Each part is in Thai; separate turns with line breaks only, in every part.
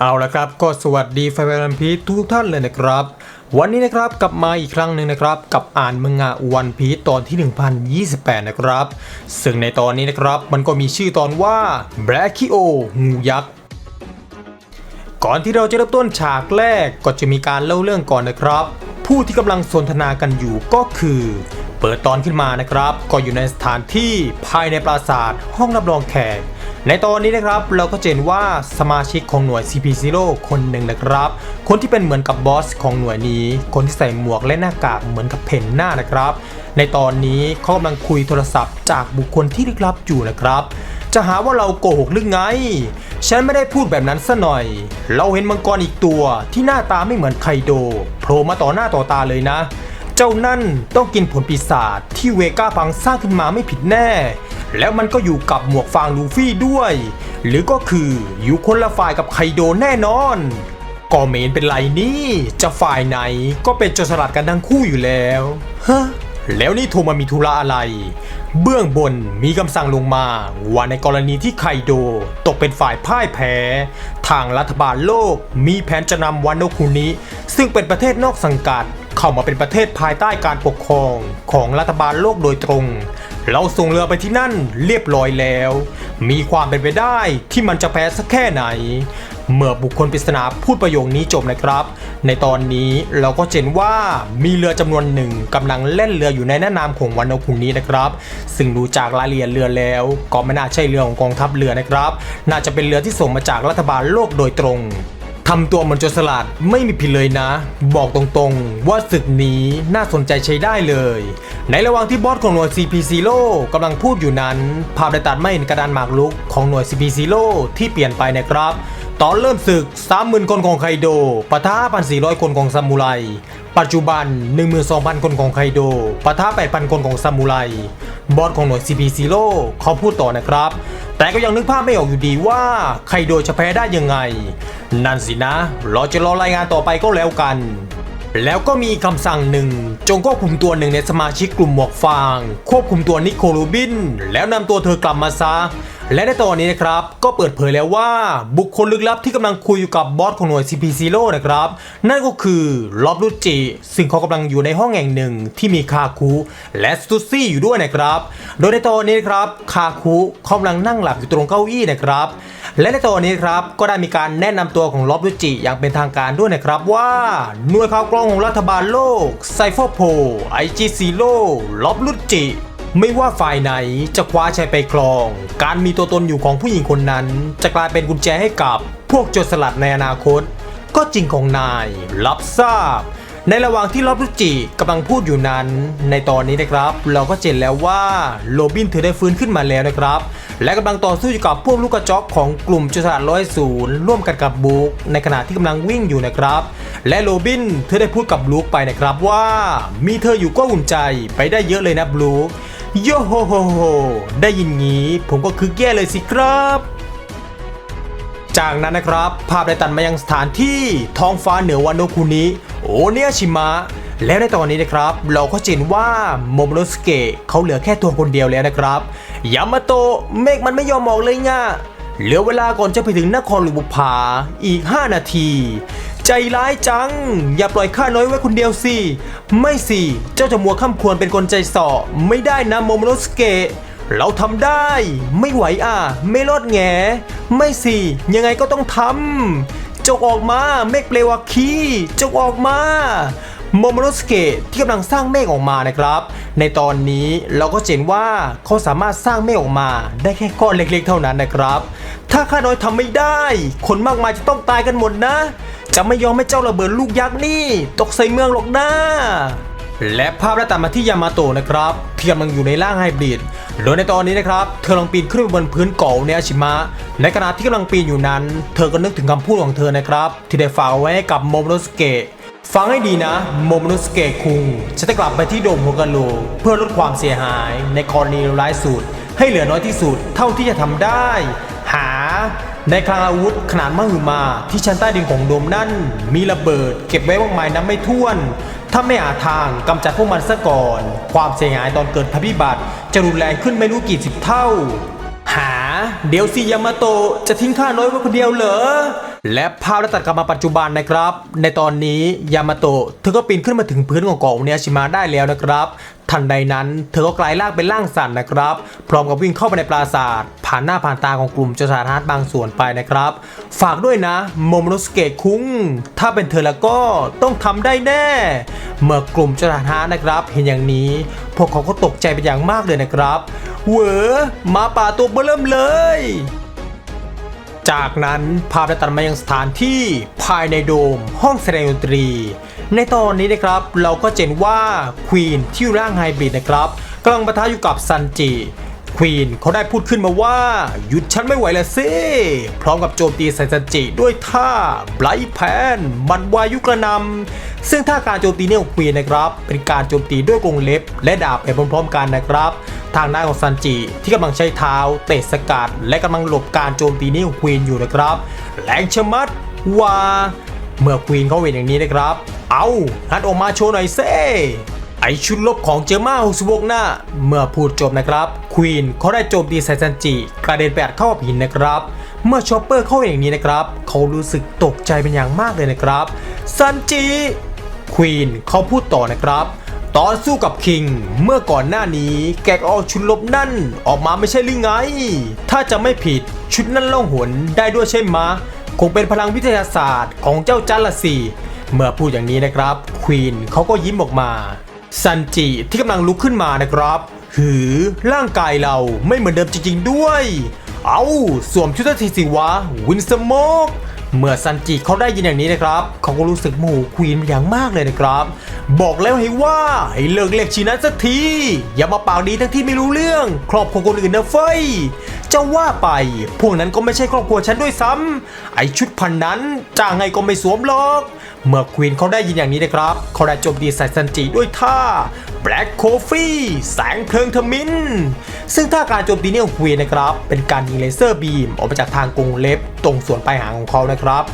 เอาละครับก็สวัสดีแฟนๆพีทุกท่านเลยนะครับ วันนี้นะครับกลับมาอีกครั้งหนึ่งนะครับกับอ่านมังงะวันพีตอนที่ 1028 นะครับ ซึ่งในตอนนี้นะครับมันก็มีชื่อตอนว่า b l a c k i o งูยักษ์ก่อนที่เราจะเริ่มต้นฉากแรกก็จะมีการเล่าเรื่องก่อนนะครับ ผู้ที่กำลังสนทนากันอยู่ก็คือ เปิดตอนขึ้นมานะครับ ก็อยู่ในสถานที่ภายในปราสาทห้องรับรองแขกในตอนนี้นะครับเราก็เห็นว่าสมาชิกของหน่วย CP0 คนหนึ่งนะครับ คนที่เป็นเหมือนกับบอสของหน่วยนี้ คนที่ใส่หมวกและหน้ากากเหมือนกับเพนหน้านะครับ ในตอนนี้เขากำลังคุยโทรศัพท์จากบุคคลที่ลึกลับอยู่นะครับ จะหาว่าเราโกหกหรือไง ฉันไม่ได้พูดแบบนั้นซะหน่อย เราเห็นมังกรอีกตัวที่หน้าตาไม่เหมือนไคโดโผล่มาต่อหน้าต่อตาเลยนะ เจ้านั่นต้องกินผลปีศาจที่เวก้าพังสร้างขึ้นมาไม่ผิดแน่ แล้วมันก็อยู่กับหมวกฟางลูฟี่ด้วย หรือก็คืออยู่คนละฝ่ายกับไคโดแน่นอนก็เมนเป็นไรนี่ จะฝ่ายไหนก็เป็นโจรสลัดกันทั้งคู่อยู่แล้วฮะ แล้วนี่โทรมามีธุระอะไร เบื้องบนมีคำสั่งลงมา ว่าในกรณีที่ไคโดตกเป็นฝ่ายพ่ายแพ้ ทางรัฐบาลโลกมีแผนจะนำวานโนคุนิ ซึ่งเป็นประเทศนอกสังกัด เข้ามาเป็นประเทศภายใต้การปกครองของรัฐบาลโลกโดยตรง เราส่งเรือไปที่นั่นเรียบร้อยแล้ว มีความเป็นไปได้ที่มันจะแพ้สักแค่ไหน เมื่อบุคคลปริศนาพูดประโยคนี้จบนะครับ ในตอนนี้เราก็เห็นว่ามีเรือจำนวนหนึ่งกำลังเล่นเรืออยู่ในแม่น้ำของวันโนคุนี้นะครับ ซึ่งดูจากรายละเอียดเรือแล้ว ก็ไม่น่าใช่เรือของกองทัพเรือนะครับ น่าจะเป็นเรือที่ส่งมาจากรัฐบาลโลกโดยตรงทำตัวเหมือนโจรสลัดไม่มีผิดเลยนะ บอกตรงๆ ว่าศึกนี้น่าสนใจใช้ได้เลย ในระหว่างที่บอสของหน่วย CP0 กำลังพูดอยู่นั้น ภาพได้ตัดไม่เห็นกระดานหมากรุกของหน่วย CP0 ที่เปลี่ยนไปนะครับ ตอนเริ่มศึก 30,000 คนของไคโดปะทะ5,400 คนของซามูไร ปัจจุบัน 12,000 คนของไคโดปะทะ8,000 คนของซามูไร บอสของหน่วย CP0 เขาพูดต่อนะครับ แต่ก็ยังนึกภาพไม่ออกอยู่ดีว่าไคโดจะแพ้ได้ยังไง นั่นสินะ เราจะรอรายงานต่อไปก็แล้วกัน แล้วก็มีคำสั่งหนึ่ง จงควบคุมตัวหนึ่งในสมาชิกกลุ่มหมวกฟาง ควบคุมตัวนิโคลูบิน แล้วนำตัวเธอกลับมาซะ และในตอนนี้นะครับก็เปิดเผยแล้วว่าบุคคลลึกลับที่กำลังคุยอยู่กับบอสของหน่วย CP0 นะครับนั่นก็คือลอบรุจิ ซึ่งเขากำลังอยู่ในห้องแห่งหนึ่งที่มีคาคุและสตูซี่อยู่ด้วยนะครับ โดยในตอนนี้นะครับคาคุเขากำลังนั่งหลับอยู่ตรงเก้าอี้นะครับ และในตอนนี้ครับก็ได้มีการแนะนำตัวของลอบรุจิอย่างเป็นทางการด้วยนะครับว่าหน่วยข่าวกรองของรัฐบาลโลกไซฟอร์โพไอจีซีโลลอบรุจิ ไม่ว่าฝ่ายไหนจะคว้าชัยไปครอง การมีตัวตนอยู่ของผู้หญิงคนนั้น จะกลายเป็นกุญแจให้กับพวกโจรสลัดในอนาคต ก็จริงของนายรับทราบ ในระหว่างที่ลอบรุจิกำลังพูดอยู่นั้น ในตอนนี้นะครับ เราก็เจนแล้วว่าโรบินเธอได้ฟื้นขึ้นมาแล้วนะครับ และกำลังต่อสู้อยู่กับพวกลูกกระจอกของกลุ่มโจรสลัดร้อยศูนย์ร่วมกันกับบุ๊กในขณะที่กำลังวิ่งอยู่นะครับและโรบินเธอได้พูดกับบลูกไปนะครับว่า มีเธออยู่ก็อุ่นใจไปได้เยอะเลยนะบลูก โยโฮโฮโฮได้ยินงี้ผมก็คือแย่เลยสิครับ จากนั้นนะครับ ภาพได้ตัดมายังสถานที่ท้องฟ้าเหนือวันโนคุนิโอเนียชิมะแล้วในตอนนี้นะครับ เราก็เห็นว่าโมโมโนสเกะเขาเหลือแค่ตัวคนเดียวแล้วนะครับยามาโตะเมฆมันไม่ยอมออกเลยง่ะเหลือเวลาก่อนจะไปถึงนครลวงบุพาอีก 5 นาที ใจร้ายจัง อย่าปล่อยข้าน้อยไว้คนเดียวสิ ไม่สิ เจ้าจะมัวข้ามควรเป็นคนใจส่อไม่ได้นะโมโมโนสเกะเราทำได้ ไม่ไหวอะ ไม่รอดแง ไม่สิ ยังไงก็ต้องทำจกออกมาเมฆเปลวาคีจกออกมาโมโมโนสเกะที่กำลังสร้างเมฆออกมานะครับ ในตอนนี้เราก็เห็นว่าเขาสามารถสร้างเมฆออกมาได้แค่ก้อนเล็กๆเท่านั้นนะครับ ถ้าข้าน้อยทำไม่ได้ คนมากมายจะต้องตายกันหมดนะ จะไม่ยอมให้เจ้าระเบิดลูกยักษ์นี่ ตกใส่เมืองหรอกนะและภาพได้ตัดมาที่ยามาโตะนะครับที่กำลังอยู่ในร่างไฮบริดโดยในตอนนี้นะครับ เธอกำลังปีนขึ้นไปบนพื้นเกาะในอาชิมะ ในขณะที่กำลังปีนอยู่นั้น เธอก็นึกถึงคำพูดของเธอนะครับ ที่ได้ฝากไว้ให้กับโมโมโนสเกะฟังให้ดีนะ โมโมโนสเกะคุงฉันจะกลับไปที่โดมโฮกาโลเพื่อลดความเสียหาย ในกรณีร้ายสุด ให้เหลือน้อยที่สุดเท่าที่จะทำได้ ในคลังอาวุธขนาดมหึมาที่ชั้นใต้ดินของโดมนั่น มีระเบิดเก็บไว้มากมายนับไม่ถ้วน ถ้าไม่หาทางกำจัดพวกมันซะก่อน ความเสียหายตอนเกิดภัยพิบัติ จะรุนแรงขึ้นไม่รู้กี่สิบเท่า หา เดี๋ยวสิยามาโตะจะทิ้งข้าน้อยไว้คนเดียวเหรอและภาพได้ตัดกลับมาปัจจุบันนะครับ ในตอนนี้ยามาโตะเธอก็ปีนขึ้นมาถึงพื้นของเกาะเนียชิมะได้แล้วนะครับ ทันใดนั้น เธอก็กลายร่างเป็นร่างสัตว์นะครับ พร้อมกับวิ่งเข้าไปในปราสาทผ่านหน้าผ่านตาของกลุ่มโจรสลัดฮาร์ดบางส่วนไปนะครับ ฝากด้วยนะโมโมโนสเกะคุ้ง ถ้าเป็นเธอแล้วก็ต้องทำได้แน่ เมื่อกลุ่มโจรสลัดฮารนะครับ เห็นอย่างนี้ พวกเขาก็ตกใจเป็นอย่างมากเลยนะครับเวอมาป่าตัวเบิ่มเลยจากนั้นภาพได้ตัดมายังสถานที่ภายในโดมห้องแสดงดนตรี ในตอนนี้นะครับเราก็เจนว่าควีนที่ร่างไฮบริดนะครับกำลังปะทะอยู่กับซันจิควีนเขาได้พูดขึ้นมาว่า หยุดฉันไม่ไหวแล้วสิ พร้อมกับโจมตีใส่ซันจิด้วยท่าไบรท์แพนมันวายุกระนำซึ่งท่าการโจมตีเนี่ยของควีนนะครับ เป็นการโจมตีด้วยกรงเล็บ และดาบไปพร้อมๆกันนะครับ ทางด้านของซันจิที่กำลังใช้เท้าเตะสกัด และกำลังหลบการโจมตีนี้ของควีนอยู่นะครับแรงชะมัดว่าเมื่อควีนเขาเห็นอย่างนี้นะครับ เอาฮัดออกมาโชว์หน่อยเซ่ไอชุดลบของเจอมาฮุสบกหน้า เมื่อพูดจบนะครับควีนเขาได้โจมตีใส่ซันจิกระเด็นไปดเข้ากับหินนะครับ เมื่อชอปเปอร์เข้าอย่างนี้นะครับ เขารู้สึกตกใจเป็นอย่างมากเลยนะครับซันจิควีนเขาพูดต่อนะครับตอนสู้กับคิง เมื่อก่อนหน้านี้แกก็เอาชุดลบนั่นออกมาไม่ใช่หรือไง ถ้าจะไม่ผิดชุดนั้นล่องหนได้ด้วยใช่ไหมคงเป็นพลังวิทยาศาสตร์ของเจ้าจันละสิ เมื่อพูดอย่างนี้นะครับควีนเขาก็ยิ้มออกมา ซันจิที่กำลังลุกขึ้นมานะครับ หือร่างกายเราไม่เหมือนเดิมจริงๆด้วย เอาสวมชุดทีสิวะวินสโมกเมื่อซันจิเขาได้ยินอย่างนี้นะครับ เขาก็รู้สึกโมโหควีนอย่างมากเลยนะครับ บอกแล้วให้ว่าให้เลิกเรียกชีนั้นสักที อย่ามาปากดีทั้งที่ไม่รู้เรื่อง ครอบครัวคนอื่นนะเฟยจะว่าไป พวกนั้นก็ไม่ใช่ครอบครัวฉันด้วยซ้ำไอชุดพันนั้นจ้างไงก็ไม่สวมหรอก เมื่อควีนเขาได้ยินอย่างนี้นะครับเขาได้โจมตีใส่ซันจิด้วยท่า Black Coffee แสงเพลิงทมิน ซึ่งท่าการโจมตีนี้ของควีนนะครับ เป็นการยิงเลเซอร์บีมออกมาจากทางกรงเล็บ ตรงส่วนปลายหางของเขานะครับ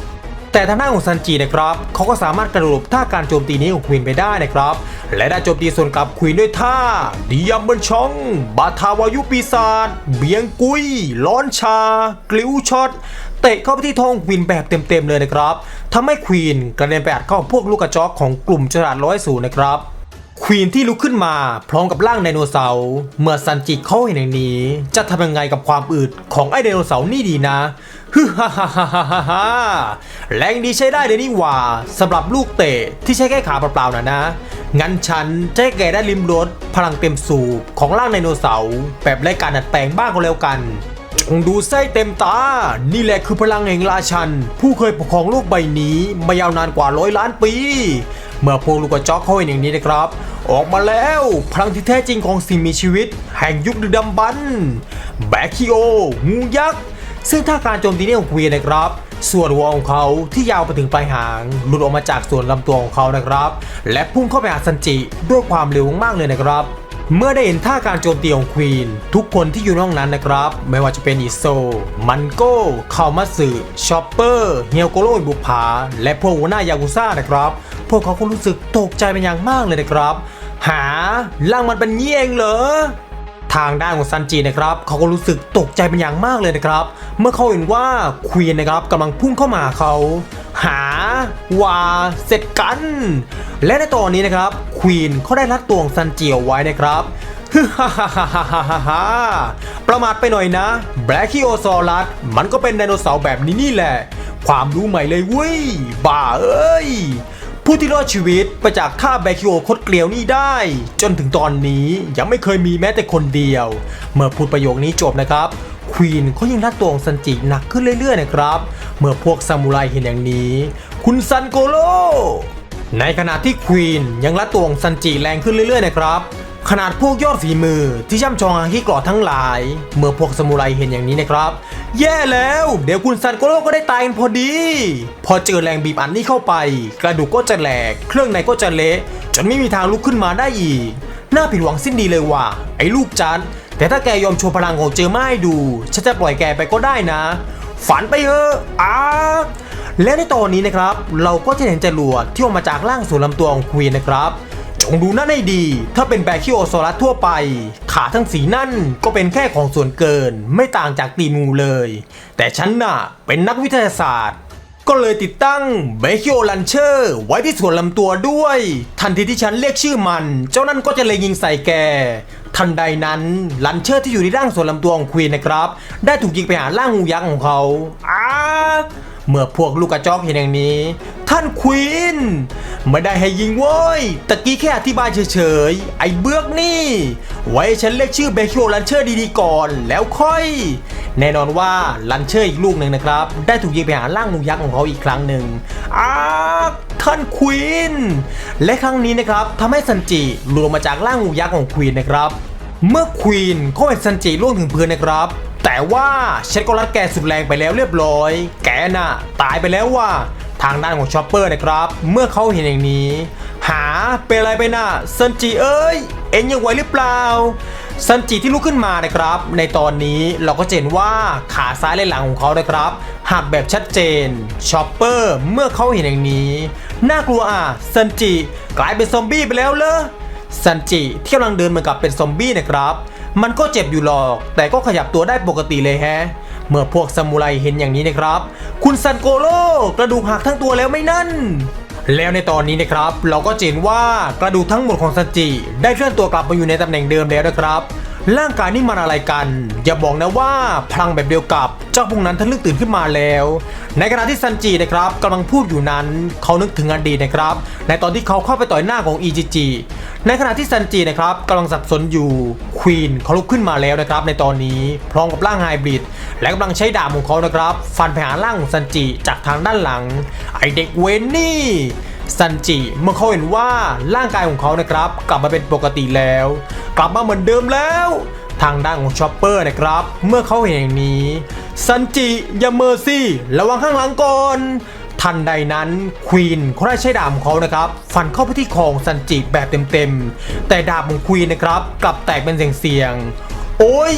แต่ทางด้านของซันจินะครับเขาก็สามารถกระโดดหลบท่าการโจมตีนี้ของควีนไปได้นะครับ และได้โจมตีส่วนกลับควีนด้วยท่าดิยัมเบิลชอง บาทาวายุปีศาจ เบียงกุยร้อนชา กลิวช็อต เตะเข้าไปที่ท้องควีนแบบเต็มๆเลยนะครับทำให้ควีนกระเด็นไปอัดเข้าพวกลูกกระจอกของกลุ่มฉลาดร้อยสูนะครับควีนที่ลุกขึ้นมาพร้อมกับร่างไดโนเสาร์เมื่อซันจิเขาเห็นอย่างนี้ จะทำยังไงกับความอืดของไอไดโนเสาร์นี่ดีนะฮึฮ่าฮ่าฮ่าฮ่าฮ่าแรงดีใช้ได้เลยนี่หว่าสำหรับลูกเตะที่ใช้แค่ขาเปล่าๆนะนะ งั้นฉันจะให้แกได้ลิมรสพลังเต็มสูบของร่างไดโนเสาร์แบบไร้การดัดแปลงบ้างก็แล้วกัน งดูไส้เต็มตา นี่แหละคือพลังแห่งราชัน ผู้เคยปกครองโลกใบนี้มายาวนานกว่าร้อยล้านปี เมื่อพวกลูกกระจอกเขาเห็นอย่างนี้นะครับ ออกมาแล้วพลังที่แท้จริงของสิ่งมีชีวิต แห่งยุคดึกดำบรรพ์แบคิโอ งูยักษ์ ซึ่งท่าการโจมตีนี้ของควีนนะครับส่วนหัวของเขาที่ยาวไปถึงปลายหาง หลุดออกมาจากส่วนลำตัวของเขานะครับ และพุ่งเข้าไปหาซันจิด้วยความเร็วมากเลยนะครับ เมื่อได้เห็นท่าการโจมตีของควีนทุกคนที่อยู่ในห้องนั้นนะครับ ไม่ว่าจะเป็นอิโซ มันโก้คามัสึชอปเปอร์เฮียโกโรอิบุภาและพวกหัวหน้ายากุซ่านะครับ พวกเขาก็รู้สึกตกใจเป็นอย่างมากเลยนะครับ หาล่างมันเป็นเยี่ยงเหรอทางด้านของซันจินะครับเขาก็รู้สึกตกใจเป็นอย่างมากเลยนะครับ เมื่อเขาเห็นว่าควีนนะครับกำลังพุ่งเข้ามาเขา หาว่าเสร็จกัน และในตอนนี้นะครับควีนเขาได้รัดตวงซันเจิเอาไว้นะครับฮ่าฮ่าฮ่าฮ่าฮ่าฮ่าประมาทไปหน่อยนะแบล็คิโอซอรัสมันก็เป็นไดโนเสาร์แบบนี้นี่แหละ ความรู้ใหม่เลยเว้ย บ้าเอ้ย ผู้ที่รอดชีวิตไปจากท่าแบคิโอคดเกลียวนี่ได้ จนถึงตอนนี้ยังไม่เคยมีแม้แต่คนเดียว เมื่อพูดประโยคนี้จบนะครับ วีนเขายังรัดตัวของซันจิหนักขึ้นเรื่อยๆนะครับ เมื่อพวกซามูไรเห็นอย่างนี้ คุณซันโกโล ในขณะที่ควีนยังรัดตัวของซันจิแรงขึ้นเรื่อยๆนะครับขนาดพวกยอดฝีมือที่ช่ำชองอาฮิกรอทั้งหลาย เมื่อพวกซามูไรเห็นอย่างนี้นะครับ แย่แล้ว เดี๋ยวคุณซันโกโลก็ได้ตายกันพอดี พอเจอแรงบีบอันนี้เข้าไป กระดูกก็จะแหลก เครื่องในก็จะเละจนไม่มีทางลุกขึ้นมาได้อีก น่าผิดหวังสิ้นดีเลยว่ะไอ้ลูกจัน แต่ถ้าแกยอมโชว์พลังของเจอมาให้ดู ฉันจะปล่อยแกไปก็ได้นะ ฝันไปเถอะอาร์และในตอนนี้นะครับ เราก็จะเห็นจรวดที่ออกมาจากร่างส่วนลำตัวของควีนนะครับจงดูนั่นให้ดี ถ้าเป็นแบคิโอซอรัสทั่วไป ขาทั้งสีนั่นก็เป็นแค่ของส่วนเกิน ไม่ต่างจากตีนงูเลย แต่ฉันน่ะเป็นนักวิทยาศาสตร์ ก็เลยติดตั้งเบคิโอลันเชอร์ไว้ที่ส่วนลำตัวด้วย ทันทีที่ฉันเรียกชื่อมัน เจ้านั่นก็จะเลยยิงใส่แก ทันใดนั้นลันเชอร์ที่อยู่ในร่างส่วนลำตัวของควีนนะครับ ได้ถูกยิงไปหาร่างงูยักษ์ของเขาอ้าเมื่อพวกลูกกระจอกเห็นอย่างนี้ ท่านควีนไม่ได้ให้ยิงเว้ยตะกี้แค่อธิบายเฉยๆ ไอ้เบือกนี่ ไว้ฉันเรียกชื่อเบคิโอลันเชอร์ดีๆก่อนแล้วค่อย แน่นอนว่าลันเชอร์อีกลูกหนึ่งนะครับ ได้ถูกยิงไปหาร่างงูยักษ์ของเขาอีกครั้งหนึ่งอ้า ท่านควีนและครั้งนี้นะครับทำให้ซันจิหลุดมาจากร่างงูยักษ์ของควีนนะครับ เมื่อควีนเขาเห็นซันจิล่วงถึงพื้นนะครับ แต่ว่าฉันก็รัดแกสุดแรงไปแล้วเรียบร้อย แกน่ะตายไปแล้วว่ะทางด้านของชอปเปอร์นะครับ เมื่อเขาเห็นอย่างนี้ หาเป็นอะไรไปน่ะซันจิเอ้ย เอ็งยังไหวหรือเปล่าซันจิที่ลุกขึ้นมานะครับ ในตอนนี้เราก็เห็นว่าขาซ้ายและหลังของเขานะครับหักแบบชัดเจนชอปเปอร์เมื่อเขาเห็นอย่างนี้ น่ากลัวอะซันจิกลายเป็นซอมบี้ไปแล้วเหรอซันจิที่กำลังเดินเหมือนกับเป็นซอมบี้นะครับ มันก็เจ็บอยู่หรอก แต่ก็ขยับตัวได้ปกติเลยแฮะ เมื่อพวกซามูไรเห็นอย่างนี้นะครับ คุณซันโกโร่กระดูกหักทั้งตัวแล้วไม่นั่น แล้วในตอนนี้นะครับ เราก็เห็นว่ากระดูกทั้งหมดของซันจิได้เคลื่อนตัวกลับมาอยู่ในตำแหน่งเดิมแล้วนะครับ ร่างกายนี่มันอะไรกัน อย่าบอกนะว่าพลังแบบเดียวกับ เจ้าพวกนั้นทะลึกตื่นขึ้นมาแล้ว ในขณะที่ซันจินะครับกำลังพูดอยู่นั้น เขานึกถึงอดีตนะครับ ในตอนที่เขาเข้าไปต่อยหน้าของอีจิจิในขณะที่ซันจินะครับกำลังสับสนอยู่ควีนเขาลุกขึ้นมาแล้วนะครับ ในตอนนี้พร้อมกับร่างไฮบริดและกำลังใช้ดาบของเขานะครับ ฟันไปหาร่างของซันจิจากทางด้านหลัง ไอเด็กเวนนี่ ซันจิเมื่อเขาเห็นว่าร่างกายของเขานะครับ กลับมาเป็นปกติแล้ว กลับมาเหมือนเดิมแล้ว ทางด้านของชอปเปอร์นะครับ เมื่อเขาเห็นอย่างนี้ซันจิอย่าเมอร์ซี่ระวังข้างหลังก่อนทันใดนั้นควีนเขาได้ใช้ดาบของเขานะครับ ฟันเข้าไปที่คอของซันจิแบบเต็มๆ แต่ดาบของควีนนะครับ กลับแตกเป็นเสียงๆโอ้ย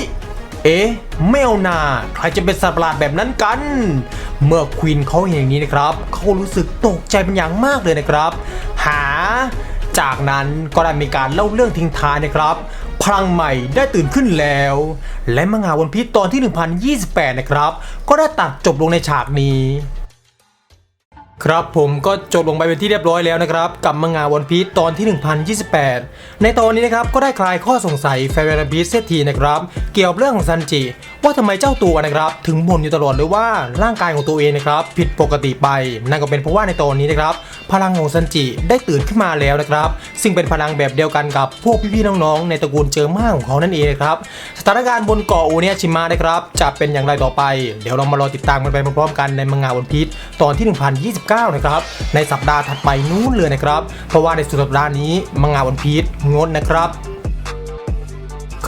เอ๊ะไม่เอานาใครจะเป็นสัตว์ประหลาดแบบนั้นกัน เมื่อควีนเขาเห็นอย่างนี้นะครับเขารู้สึกตกใจเป็นอย่างมากเลยนะครับ หา จากนั้นก็ได้มีการเล่าเรื่องทิ้งท้ายนะครับพลังใหม่ได้ตื่นขึ้นแล้ว และมังงะวันพีชตอนที่ 1028 นะครับ ก็ได้ตัดจบลงในฉากนี้ ครับผมก็จบลงไปเป็นที่เรียบร้อยแล้วนะครับ กับมังงะวันพีชตอนที่ 1028 ในตอนนี้นะครับก็ได้คลายข้อสงสัยแฟนวันพีซเซทีนะครับ เกี่ยวกับเรื่องของซันจิ ว่าทำไมเจ้าตัวนะครับถึงบ่นอยู่ตลอดเลยว่าร่างกายของตัวเองนะครับผิดปกติไปนั่นก็เป็นเพราะว่าในตอนนี้นะครับพลังของซันจิได้ตื่นขึ้นมาแล้วนะครับ ซึ่งเป็นพลังแบบเดียวกันกับพวกพี่ๆน้องๆ ในตระกูลเจอมาของเขานั่นเองนะครับสถานการณ์บนเกาะโอเนียชิมะนะครับจะเป็นอย่างไรต่อไป เดี๋ยวเรามารอติดตามกันไปพร้อมๆกันในมังงะวันพีชตอนที่ 1029 นะครับในสัปดาห์ถัดไปนู้นเลยนะครับ เพราะว่าในสุดสัปดาห์นี้มังงะวันพีชงดนะครับ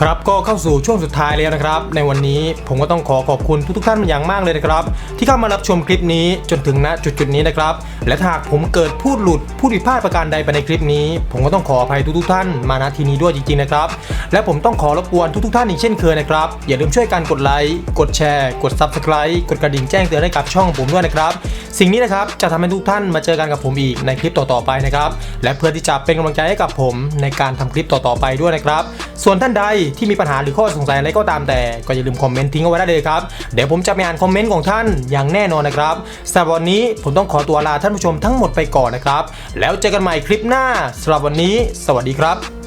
ครับก็เข้าสู่ช่วงสุดท้ายแล้วนะครับ ในวันนี้ผมก็ต้องขอขอบคุณทุกๆท่านเป็นอย่างมากเลยนะครับ ที่เข้ามารับชมคลิปนี้จนถึงณจุดๆนี้นะครับ และหากผมเกิดพูดหลุดพูดผิดพลาดประการใดไปในคลิปนี้ ผมก็ต้องขออภัยทุกๆท่านมาณทีนี้ด้วยจริงๆนะครับ และผมต้องขอรบกวนทุกๆท่านอีกเช่นเคยนะครับ อย่าลืมช่วยกันกดไลค์กดแชร์ กด Subscribe กดกระดิ่งแจ้งเตือนให้กับช่องผมด้วยนะครับ สิ่งนี้นะครับจะทำให้ทุกท่านมาเจอกันกับผมอีกในคลิปต่อๆไปนะครับ และเพื่อที่จะเป็นกำลังใจให้กับผมในการทำคลิปต่อๆไปด้วยนะครับ ส่วนท่านใดที่มีปัญหาหรือข้อสงสัยอะไรก็ตามแต่ก็อย่าลืมคอมเมนต์ทิ้งเอาไว้ได้เลยครับ เดี๋ยวผมจะไปอ่านคอมเมนต์ของท่านอย่างแน่นอนนะครับสำหรับวันนี้ผมต้องขอตัวลาท่านผู้ชมทั้งหมดไปก่อนนะครับ แล้วเจอกันใหม่คลิปหน้าสำหรับวันนี้ สวัสดีครับ